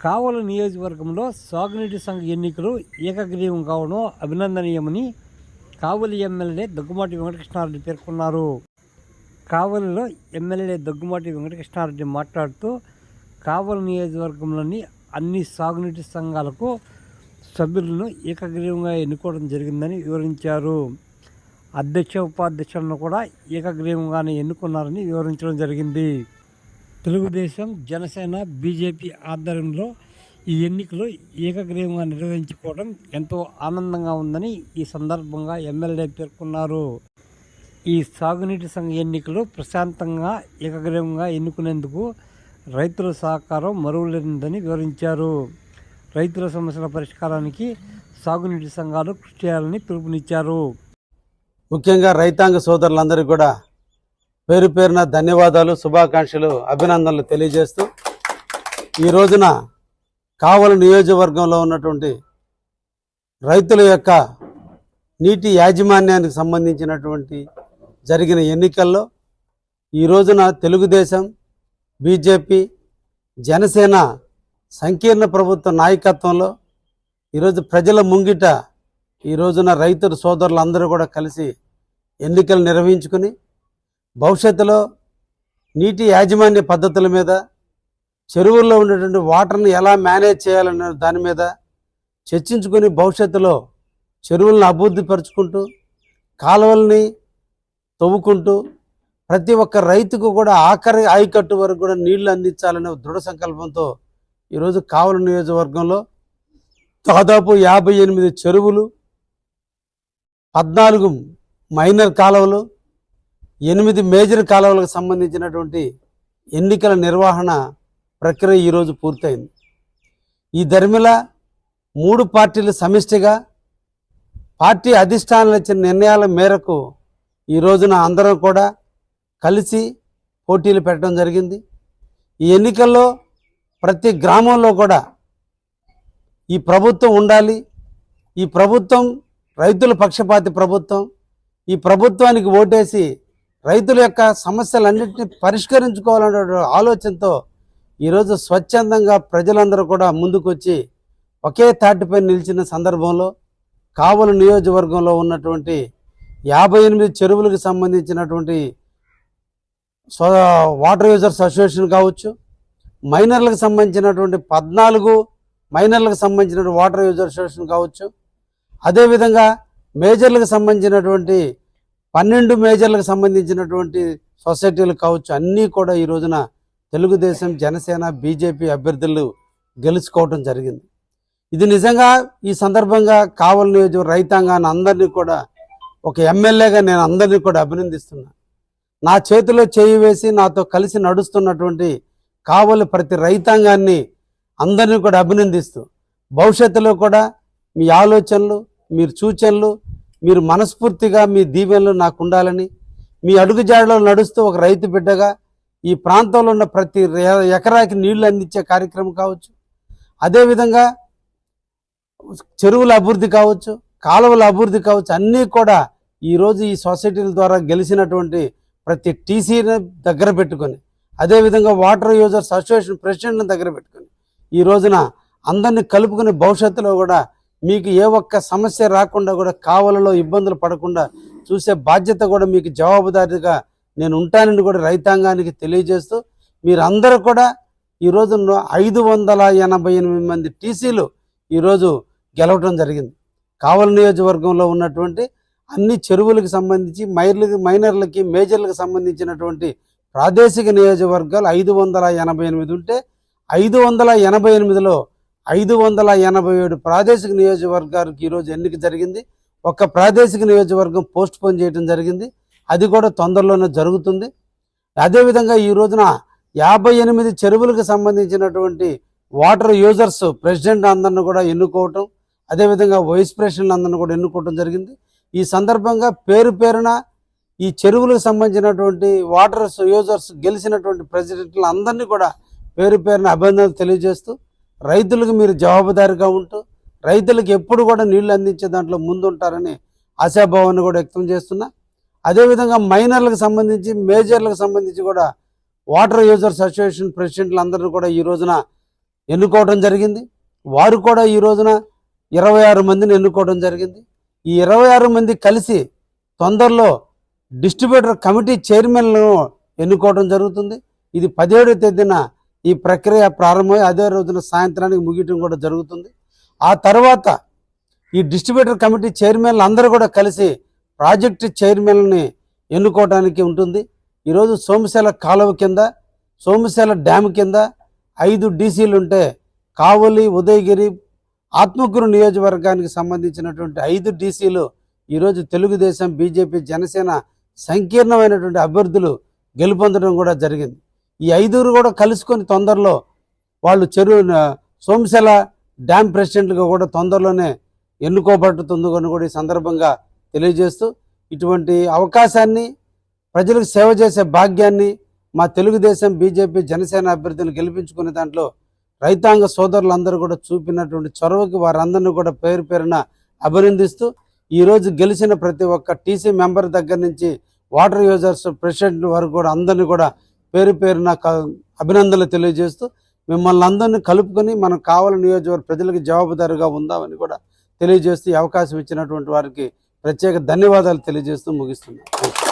కావల నియోజకవర్గంలో సాగునీటి సంఘ ఎన్నికలు ఏకగ్రీవం కావడం అభినందనీయమని కావలి ఎమ్మెల్యే దగ్గుమాటి వెంకటకృష్ణారెడ్డి పేర్కొన్నారు. కావలిలో ఎమ్మెల్యే దగ్గుమాటి వెంకటకృష్ణారెడ్డి మాట్లాడుతూ కావలి నియోజకవర్గంలోని అన్ని సాగునీటి సంఘాలకు సభ్యులను ఏకగ్రీవంగా ఎన్నుకోవడం జరిగిందని వివరించారు. అధ్యక్ష ఉపాధ్యక్షులను కూడా ఏకగ్రీవంగానే ఎన్నుకున్నారని వివరించడం జరిగింది. తెలుగుదేశం జనసేన బీజేపీ ఆధ్వర్యంలో ఈ ఎన్నికలు ఏకగ్రీవంగా నిర్వహించుకోవడం ఎంతో ఆనందంగా ఉందని ఈ సందర్భంగా ఎమ్మెల్యే పేర్కొన్నారు. ఈ సాగునీటి సంఘ ఎన్నికలు ప్రశాంతంగా ఏకగ్రీవంగా ఎన్నుకునేందుకు రైతుల సహకారం మరువలేనిదని వివరించారు. రైతుల సమస్యల పరిష్కారానికి సాగునీటి సంఘాలు కృషి చేయాలని పిలుపునిచ్చారు. ముఖ్యంగా రైతాంగ సోదరులందరికీ కూడా పేరు పేరున ధన్యవాదాలు శుభాకాంక్షలు అభినందనలు తెలియజేస్తూ ఈ రోజున కావలి నియోజకవర్గంలో ఉన్నటువంటి రైతుల యొక్క నీటి యాజమాన్యానికి సంబంధించినటువంటి జరిగిన ఎన్నికల్లో ఈ రోజున తెలుగుదేశం బీజేపీ జనసేన సంకీర్ణ ప్రభుత్వ నాయకత్వంలో ఈరోజు ప్రజల ముంగిట ఈ రోజున రైతుల సోదరులందరూ కూడా కలిసి ఎన్నికలు నిర్వహించుకుని భవిష్యత్తులో నీటి యాజమాన్య పద్ధతుల మీద చెరువుల్లో ఉన్నటువంటి వాటర్ని ఎలా మేనేజ్ చేయాలనే దాని మీద చర్చించుకొని భవిష్యత్తులో చెరువులను అభివృద్ధి పరుచుకుంటూ కాలువల్ని తవ్వుకుంటూ ప్రతి ఒక్క రైతుకు కూడా ఆఖరి ఆయకట్టు వరకు కూడా నీళ్ళు అందించాలనే దృఢ సంకల్పంతో ఈరోజు కావల నియోజకవర్గంలో దాదాపు యాభై ఎనిమిది చెరువులు పద్నాలుగు మైనర్ కాలువలు ఎనిమిది మేజర్ కాలువలకు సంబంధించినటువంటి ఎన్నికల నిర్వహణ ప్రక్రియ ఈరోజు పూర్తయింది. ఈ ధర్మిల మూడు పార్టీలు సమిష్టిగా పార్టీ అధిష్టానాలు ఇచ్చిన నిర్ణయాల మేరకు ఈ రోజున అందరం కూడా కలిసి పోటీలు పెట్టడం జరిగింది. ఈ ఎన్నికల్లో ప్రతి గ్రామంలో కూడా ఈ ప్రభుత్వం ఉండాలి. ఈ ప్రభుత్వం రైతుల పక్షపాతి ప్రభుత్వం. ఈ ప్రభుత్వానికి ఓటేసి రైతుల యొక్క సమస్యలన్నింటినీ పరిష్కరించుకోవాలనే ఆలోచనతో ఈరోజు స్వచ్ఛందంగా ప్రజలందరూ కూడా ముందుకొచ్చి ఒకే తాటిపై నిలిచిన సందర్భంలో కావలు నియోజకవర్గంలో ఉన్నటువంటి యాభై ఎనిమిది చెరువులకు సంబంధించినటువంటి సో వాటర్ యూజర్స్ అసోసియేషన్ కావచ్చు మైనర్లకు సంబంధించినటువంటి పద్నాలుగు మైనర్లకు సంబంధించిన వాటర్ యూజర్ అసోసియేషన్ కావచ్చు. అదేవిధంగా మేజర్లకు సంబంధించినటువంటి పన్నెండు మేజర్లకు సంబంధించినటువంటి సొసైటీలు కావచ్చు అన్నీ కూడా ఈ రోజున తెలుగుదేశం జనసేన బీజేపీ అభ్యర్థులు గెలుచుకోవటం జరిగింది. ఇది నిజంగా ఈ సందర్భంగా కావలి నియోజక రైతాంగాన్ని అందరినీ కూడా ఒక ఎమ్మెల్యేగా నేను అందరినీ కూడా అభినందిస్తున్నా. నా చేతిలో చేయి వేసి నాతో కలిసి నడుస్తున్నటువంటి కావలి ప్రతి రైతాంగాన్ని అందరినీ కూడా అభినందిస్తూ భవిష్యత్తులో కూడా మీ ఆలోచనలు మీరు సూచనలు మీరు మనస్ఫూర్తిగా మీ దీవెనలు నాకు ఉండాలని మీ అడుగుజాడలో నడుస్తూ ఒక రైతు బిడ్డగా ఈ ప్రాంతంలో ఉన్న ప్రతి ఎకరాకి నీళ్ళు అందించే కార్యక్రమం కావచ్చు. అదేవిధంగా చెరువుల అభివృద్ధి కావచ్చు కాలువల అభివృద్ధి కావచ్చు అన్నీ కూడా ఈరోజు ఈ సొసైటీల ద్వారా గెలిచినటువంటి ప్రతి టీసీని దగ్గర పెట్టుకొని అదేవిధంగా వాటర్ యూజర్స్ అసోసియేషన్ ప్రెసిడెంట్ని దగ్గర పెట్టుకొని ఈ రోజున అందరినీ కలుపుకుని భవిష్యత్తులో కూడా మీకు ఏ ఒక్క సమస్య రాకుండా కూడా కావలలో ఇబ్బందులు పడకుండా చూసే బాధ్యత కూడా మీకు జవాబుదారీగా నేను ఉంటానని కూడా రైతాంగానికి తెలియజేస్తూ మీరందరూ కూడా ఈరోజు ఐదు వందల ఎనభై ఎనిమిది మంది టీసీలు ఈరోజు గెలవటం జరిగింది. కావలి నియోజకవర్గంలో ఉన్నటువంటి అన్ని చెరువులకు సంబంధించి మైర్లకి మైనర్లకి మేజర్లకు సంబంధించినటువంటి ప్రాదేశిక నియోజకవర్గాలు ఐదు వందల ఎనభై ఎనిమిది ఉంటే ఐదు వందల ఎనభై ఎనిమిదిలో ఐదు వందల ఎనభై ఏడు ప్రాదేశిక నియోజకవర్గాలకు ఈరోజు ఎన్నిక జరిగింది. ఒక ప్రాదేశిక నియోజకవర్గం పోస్ట్ పోన్ చేయడం జరిగింది. అది కూడా తొందరలోనే జరుగుతుంది. అదేవిధంగా ఈ రోజున యాభై ఎనిమిది చెరువులకు సంబంధించినటువంటి వాటర్ యూజర్స్ ప్రెసిడెంట్ అందరిని కూడా ఎన్నుకోవటం అదేవిధంగా వైస్ ప్రెసిడెంట్ అందరిని కూడా ఎన్నుకోవటం జరిగింది. ఈ సందర్భంగా పేరు పేరున ఈ చెరువులకు సంబంధించినటువంటి వాటర్ యూజర్స్ గెలిచినటువంటి ప్రెసిడెంట్లు అందరినీ కూడా పేరు పేరున అభినందనలు తెలియజేస్తూ రైతులకు మీరు జవాబుదారిగా ఉంటూ రైతులకు ఎప్పుడు కూడా నీళ్ళు అందించే దాంట్లో ముందుంటారని ఆశాభావాన్ని కూడా వ్యక్తం చేస్తున్నా. అదేవిధంగా మైనర్లకు సంబంధించి మేజర్లకు సంబంధించి కూడా వాటర్ యూజర్స్ అసోసియేషన్ ప్రెసిడెంట్లు అందరూ కూడా ఈ రోజున ఎన్నుకోవడం జరిగింది. వారు కూడా ఈ రోజున ఇరవై ఆరు మందిని ఎన్నుకోవడం జరిగింది. ఈ ఇరవై ఆరు మంది కలిసి తొందరలో డిస్ట్రిబ్యూటర్ కమిటీ చైర్మన్లను ఎన్నుకోవడం జరుగుతుంది. ఇది పదిహేడవ తేదీన ఈ ప్రక్రియ ప్రారంభమై అదే రోజున సాయంత్రానికి ముగియటం కూడా జరుగుతుంది. ఆ తర్వాత ఈ డిస్ట్రిబ్యూటర్ కమిటీ చైర్మన్లు అందరూ కూడా కలిసి ప్రాజెక్టు చైర్మన్ని ఎన్నుకోవడానికి ఉంటుంది. ఈరోజు సోమశేల కాలువ కింద సోమశేల డ్యామ్ కింద ఐదు డీసీలు ఉంటే కావలి ఉదయగిరి ఆత్మకూరు నియోజకవర్గానికి సంబంధించినటువంటి ఐదు డీసీలు ఈరోజు తెలుగుదేశం బీజేపీ జనసేన సంకీర్ణమైనటువంటి అభ్యర్థులు గెలుపొందడం కూడా జరిగింది. ఈ ఐదుగురు కూడా కలుసుకొని తొందరలో వాళ్ళు చెరువు సోమశల డ్యామ్ ప్రెసిడెంట్గా కూడా తొందరలోనే ఎన్నుకోబడుతుంది అని కూడా ఈ సందర్భంగా తెలియజేస్తూ ఇటువంటి అవకాశాన్ని ప్రజలకు సేవ చేసే భాగ్యాన్ని మా తెలుగుదేశం బీజేపీ జనసేన అభ్యర్థులు గెలిపించుకునే దాంట్లో రైతాంగ సోదరులందరూ కూడా చూపినటువంటి చొరవకి వారందరినీ కూడా పేరు పేరున అభినందిస్తూ ఈరోజు గెలిచిన ప్రతి ఒక్క టీసీ మెంబర్ దగ్గర నుంచి వాటర్ యూజర్స్ ప్రెసిడెంట్ వరకు కూడా అందరినీ కూడా పేరు పేరున నాకు అభినందనలు తెలియజేస్తూ మిమ్మల్ని అందరినీ కలుపుకొని మనం కావాలని నియోజకవర్గ ప్రజలకు జవాబుదారుగా ఉందామని కూడా తెలియజేస్తూ అవకాశం ఇచ్చినటువంటి వారికి ప్రత్యేక ధన్యవాదాలు తెలియజేస్తూ ముగిస్తున్నాను.